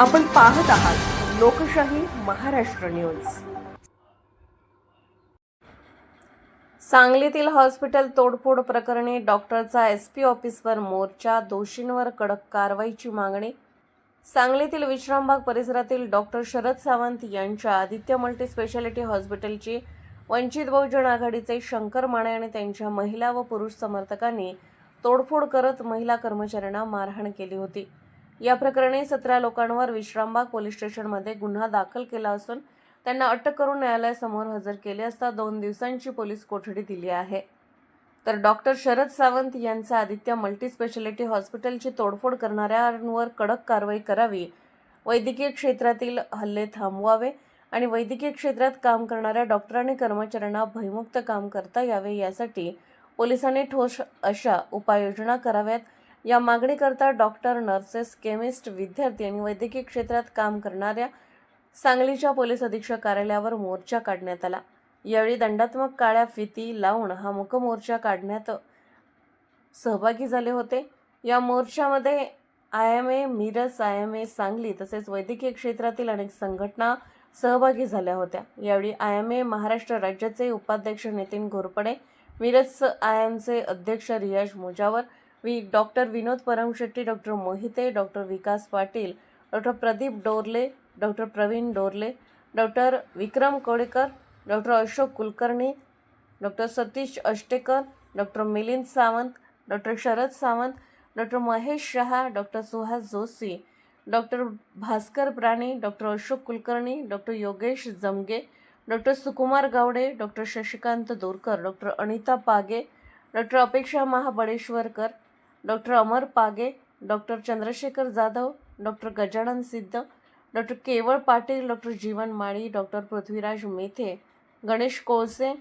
आपण पाहत आहात लोकशाही महाराष्ट्र न्यूज. सांगलीतील हॉस्पिटल तोडफोड प्रकरणी डॉक्टरचा एस पी ऑफिसवर मोर्चा दोषींवर कडक कारवाईची मागणी. सांगलीतील विश्रामबाग परिसरातील डॉक्टर शरद सावंत यांच्या आदित्य मल्टी स्पेशालिटी हॉस्पिटलची वंचित बहुजन आघाडीचे शंकर माने आणि त्यांच्या महिला व पुरुष समर्थकांनी तोडफोड करत महिला कर्मचाऱ्यांना मारहाण केली होती. या प्रकरणी सतरा लोकांवर विश्रामबाग पोलीस स्टेशनमध्ये गुन्हा दाखल केला असून त्यांना अटक करून न्यायालयासमोर हजर केले असता दोन दिवसांची पोलीस कोठडी दिली आहे. तर डॉक्टर शरद सावंत यांचा आदित्य मल्टी स्पेशालिटी हॉस्पिटलची तोडफोड करणाऱ्यांवर कडक कारवाई करावी वैद्यकीय क्षेत्रातील हल्ले थांबवावे आणि वैद्यकीय क्षेत्रात काम करणाऱ्या डॉक्टर आणि कर्मचाऱ्यांना भयमुक्त काम करता यावे यासाठी पोलिसांनी ठोस अशा उपाययोजना कराव्यात या मागणीकरता डॉक्टर नर्सेस केमिस्ट विद्यार्थी आणि वैद्यकीय क्षेत्रात काम करणाऱ्या सांगलीच्या पोलीस अधीक्षक कार्यालयावर मोर्चा काढण्यात आला. यावेळी दंडात्मक काळ्या फिती लावून हा मुकमोर्चा काढण्यात सहभागी झाले होते. या मोर्चामध्ये I M A Miraj I M A Sangli तसेच वैद्यकीय क्षेत्रातील अनेक संघटना सहभागी झाल्या होत्या. यावेळी आय एम ए महाराष्ट्र राज्याचे उपाध्यक्ष नितीन घोरपडे मिरज आय एमचे अध्यक्ष Riyaz Mujawar we doctor Vinod Paramshetti doctor Mohite doctor Vikas Patil doctor Pradeep Dorle doctor Praveen Dorle doctor Vikram Kodekar doctor Ashok Kulkarni doctor Satish Ashtekar doctor Milind Sawant doctor Sharad Sawant doctor Mahesh Shah doctor Suhas Joshi doctor Bhaskar Prani doctor Ashok Kulkarni doctor Yogesh Jamge doctor Sukumar Gawde doctor Shashikant Dorkar doctor Anita Page doctor Apeksha Mahabaleshwarkar doctor Amar Page doctor Chandrashekhar Jadhav doctor Gajanan Siddha doctor Keval Patil doctor Jeevan Mali doctor Prithviraj Methe Ganesh Kolse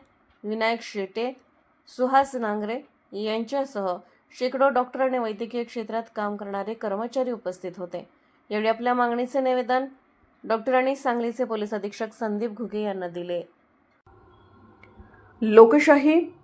Vinayak Shete Suhas Nangare यांच्यासह शेकडो doctor आणि वैद्यकीय क्षेत्रात काम करणारे कर्मचारी उपस्थित होते. यावेळी आपल्या मागणीचे निवेदन डॉक्टरांनी सांगलीचे पोलीस अधीक्षक संदीप घुगे यांना दिले. लोकशाही